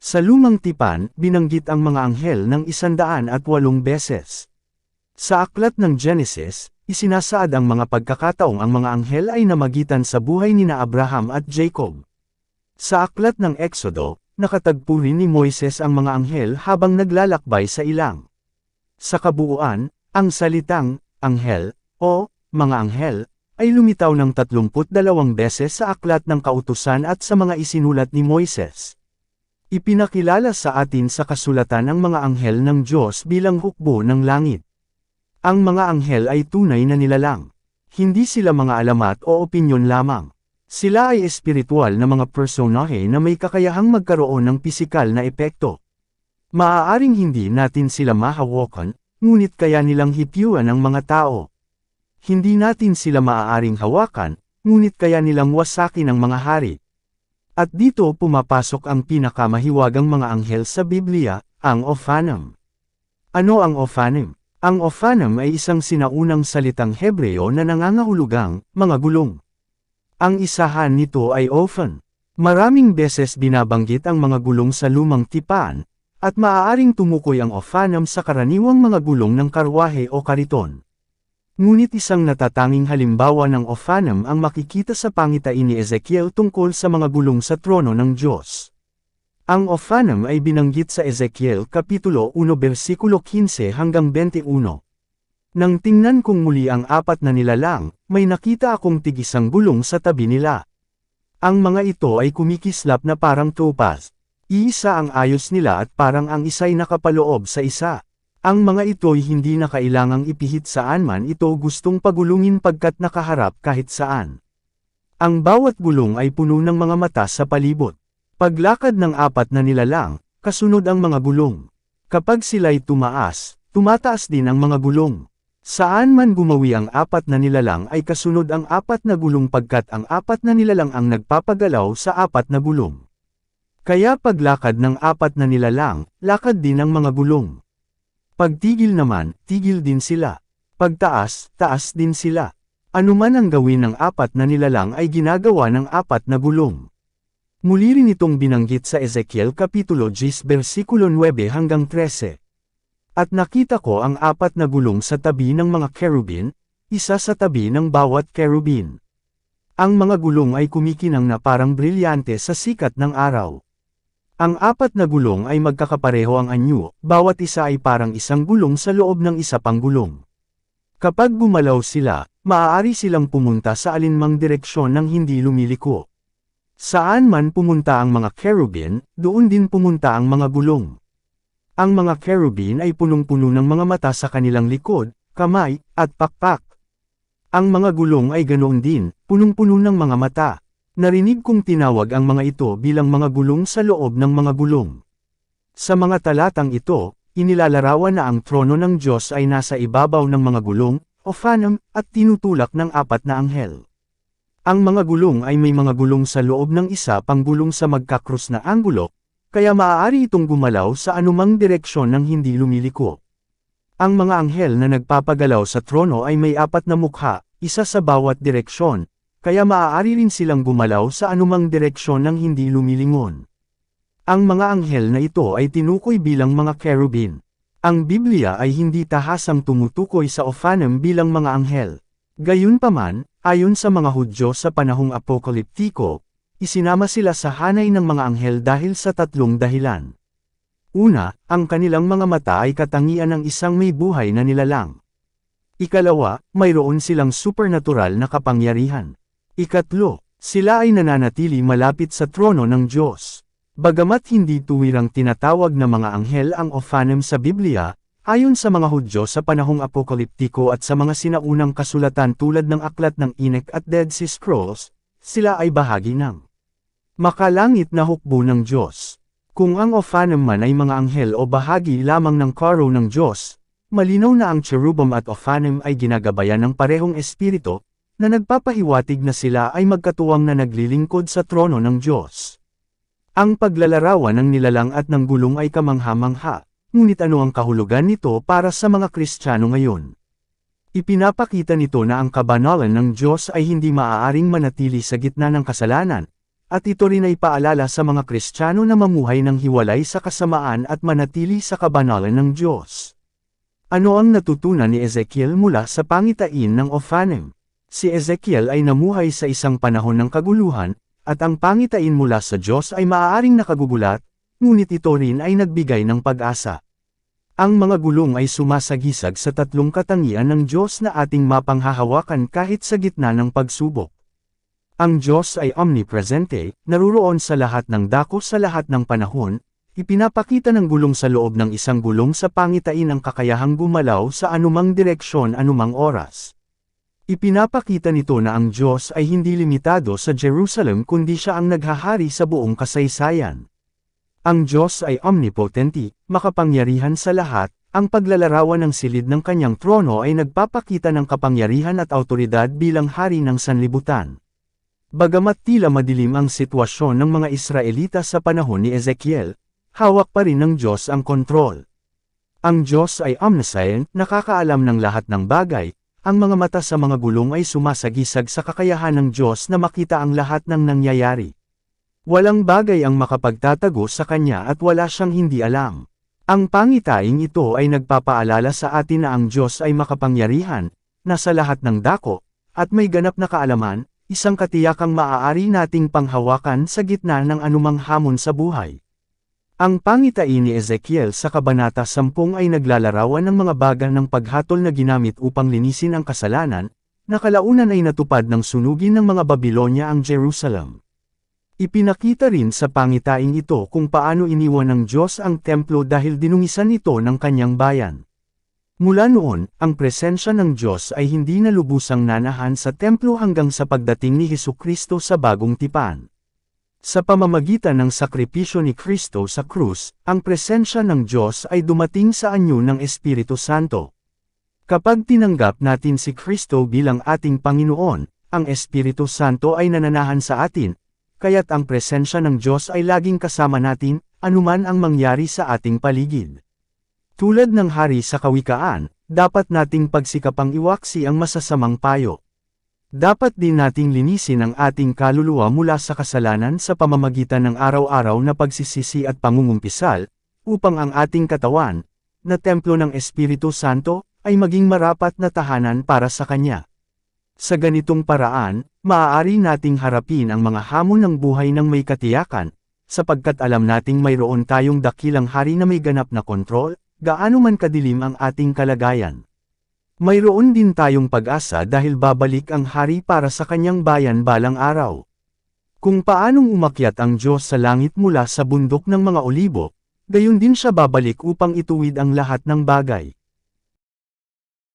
Sa lumang tipan, binanggit ang mga anghel ng isandaan at walong beses. Sa aklat ng Genesis, isinasaad ang mga pagkakataong ang mga anghel ay namagitan sa buhay nina Abraham at Jacob. Sa aklat ng Exodo, nakatagpo rin ni Moises ang mga anghel habang naglalakbay sa ilang. Sa kabuuan, ang salitang, anghel, o, mga anghel, ay lumitaw ng 32 beses sa aklat ng kautusan at sa mga isinulat ni Moises. Ipinakilala sa atin sa kasulatan ang mga anghel ng Diyos bilang hukbo ng langit. Ang mga anghel ay tunay na nilalang. Hindi sila mga alamat o opinyon lamang. Sila ay espiritual na mga personahe na may kakayahang magkaroon ng pisikal na epekto. Maaaring hindi natin sila mahawakan, ngunit kaya nilang hipiwan ang mga tao. Hindi natin sila maaaring hawakan, ngunit kaya nilang wasakin ang mga hari. At dito pumapasok ang pinakamahiwagang mga anghel sa Biblia, ang Ophanim. Ano ang Ophanim? Ang Ophanim ay isang sinaunang salitang Hebreo na nangangahulugang, mga gulong. Ang isahan nito ay Ophan. Maraming beses binabanggit ang mga gulong sa lumang tipaan, at maaaring tumukoy ang Ophanim sa karaniwang mga gulong ng karwahe o kariton. Ngunit isang natatanging halimbawa ng Ophanim ang makikita sa pangitain ni Ezekiel tungkol sa mga gulong sa trono ng Diyos. Ang Ophanim ay binanggit sa Ezekiel Kapitulo 1 versikulo 15 hanggang 21. Nang tingnan kong muli ang apat na nilalang, may nakita akong tigisang gulong sa tabi nila. Ang mga ito ay kumikislap na parang topaz. Iisa ang ayos nila at parang ang isa'y nakapaloob sa isa. Ang mga ito'y hindi na kailangang ipihit saan man ito gustong pagulungin pagkat nakaharap kahit saan. Ang bawat gulong ay puno ng mga mata sa palibot. Paglakad ng apat na nilalang, kasunod ang mga gulong. Kapag sila'y tumaas, tumataas din ang mga gulong. Saan man gumawi ang apat na nilalang ay kasunod ang apat na gulong pagkat ang apat na nilalang ang nagpapagalaw sa apat na gulong. Kaya paglakad ng apat na nilalang, lakad din ang mga gulong. Pagtigil naman, tigil din sila. Pagtaas, taas din sila. Anuman ang gawin ng apat na nilalang ay ginagawa ng apat na gulong. Muli rin itong binanggit sa Ezekiel Kapitulo 10 versikulo 9 hanggang 13. At nakita ko ang apat na gulong sa tabi ng mga kerubin, isa sa tabi ng bawat kerubin. Ang mga gulong ay kumikinang na parang brilyante sa sikat ng araw. Ang apat na gulong ay magkakapareho ang anyo, bawat isa ay parang isang gulong sa loob ng isa pang gulong. Kapag gumalaw sila, maaari silang pumunta sa alinmang direksyon ng hindi lumiliko. Saan man pumunta ang mga kerubin, doon din pumunta ang mga gulong. Ang mga kerubin ay punong-puno ng mga mata sa kanilang likod, kamay, at pakpak. Ang mga gulong ay ganoon din, punong-puno ng mga mata. Narinig kong tinawag ang mga ito bilang mga gulong sa loob ng mga gulong. Sa mga talatang ito, inilalarawan na ang trono ng Diyos ay nasa ibabaw ng mga gulong, o phantom, at tinutulak ng apat na anghel. Ang mga gulong ay may mga gulong sa loob ng isa pang gulong sa magkakrus na anggulo, kaya maaari itong gumalaw sa anumang direksyon ng hindi lumiliko. Ang mga anghel na nagpapagalaw sa trono ay may apat na mukha, isa sa bawat direksyon, kaya maaari rin silang gumalaw sa anumang direksyon ng hindi lumilingon. Ang mga anghel na ito ay tinukoy bilang mga kerubin. Ang Biblia ay hindi tahasang tumutukoy sa Ophanim bilang mga anghel. Gayunpaman, ayon sa mga Hudyo sa panahong apokaliptiko, isinama sila sa hanay ng mga anghel dahil sa tatlong dahilan. Una, ang kanilang mga mata ay katangian ng isang may buhay na nilalang. Ikalawa, mayroon silang supernatural na kapangyarihan. Ikatlo, sila ay nananatili malapit sa trono ng Diyos. Bagamat hindi tuwirang tinatawag na mga anghel ang Ophanim sa Biblia, ayon sa mga Hudyo sa panahong apokaliptiko at sa mga sinaunang kasulatan tulad ng Aklat ng Inek at Dead Sea Scrolls, sila ay bahagi ng makalangit na hukbo ng Diyos. Kung ang Ophanim man ay mga anghel o bahagi lamang ng karo ng Diyos, malinaw na ang cherubim at Ophanim ay ginagabayan ng parehong espiritu, na nagpapahiwatig na sila ay magkatuwang na naglilingkod sa trono ng Diyos. Ang paglalarawan ng nilalang at ng gulong ay kamangha-mangha, ngunit ano ang kahulugan nito para sa mga Kristiyano ngayon? Ipinapakita nito na ang kabanalan ng Diyos ay hindi maaaring manatili sa gitna ng kasalanan, at ito rin ay paalala sa mga Kristiyano na mamuhay ng hiwalay sa kasamaan at manatili sa kabanalan ng Diyos. Ano ang natutunan ni Ezekiel mula sa pangitain ng Ophanim? Si Ezekiel ay namuhay sa isang panahon ng kaguluhan, at ang pangitain mula sa Diyos ay maaaring nakagugulat, ngunit ito rin ay nagbigay ng pag-asa. Ang mga gulong ay sumasagisag sa tatlong katangian ng Diyos na ating mapanghahawakan kahit sa gitna ng pagsubok. Ang Diyos ay omnipresente, naruroon sa lahat ng dako sa lahat ng panahon, ipinapakita ng gulong sa loob ng isang gulong sa pangitain ang kakayahang gumalaw sa anumang direksyon anumang oras. Ipinapakita nito na ang Diyos ay hindi limitado sa Jerusalem kundi siya ang naghahari sa buong kasaysayan. Ang Diyos ay omnipotenti, makapangyarihan sa lahat, ang paglalarawan ng silid ng kanyang trono ay nagpapakita ng kapangyarihan at autoridad bilang hari ng sanlibutan. Bagamat tila madilim ang sitwasyon ng mga Israelita sa panahon ni Ezekiel, hawak pa rin ng Diyos ang kontrol. Ang Diyos ay omniscient, nakakaalam ng lahat ng bagay, ang mga mata sa mga gulong ay sumasagisag sa kakayahan ng Diyos na makita ang lahat ng nangyayari. Walang bagay ang makapagtatago sa kanya at wala siyang hindi alam. Ang pangitaing ito ay nagpapaalala sa atin na ang Diyos ay makapangyarihan, nasa lahat ng dako, at may ganap na kaalaman, isang katiyakang maaari nating panghawakan sa gitna ng anumang hamon sa buhay. Ang pangitain ni Ezekiel sa Kabanata 10 ay naglalarawan ng mga baga ng paghatol na ginamit upang linisin ang kasalanan, na kalaunan ay natupad ng sunugin ng mga Babilonya ang Jerusalem. Ipinakita rin sa pangitaing ito kung paano iniwan ng Diyos ang templo dahil dinungisan ito ng kanyang bayan. Mula noon, ang presensya ng Diyos ay hindi na lubusang nanahan sa templo hanggang sa pagdating ni Hesu Kristo sa bagong tipan. Sa pamamagitan ng sakripisyo ni Kristo sa krus, ang presensya ng Diyos ay dumating sa anyo ng Espiritu Santo. Kapag tinanggap natin si Kristo bilang ating Panginoon, ang Espiritu Santo ay nananahan sa atin, kaya't ang presensya ng Diyos ay laging kasama natin, anuman ang mangyari sa ating paligid. Tulad ng hari sa kawikaan, dapat nating pagsikapang iwaksi ang masasamang payo. Dapat din nating linisin ang ating kaluluwa mula sa kasalanan sa pamamagitan ng araw-araw na pagsisisi at pangungumpisal, upang ang ating katawan, na templo ng Espiritu Santo, ay maging marapat na tahanan para sa Kanya. Sa ganitong paraan, maaari nating harapin ang mga hamon ng buhay ng may katiyakan, sapagkat alam nating mayroon tayong dakilang hari na may ganap na kontrol, gaano man kadilim ang ating kalagayan. Mayroon din tayong pag-asa dahil babalik ang hari para sa kanyang bayan balang araw. Kung paanong umakyat ang Diyos sa langit mula sa bundok ng mga olibo, gayon din siya babalik upang ituwid ang lahat ng bagay.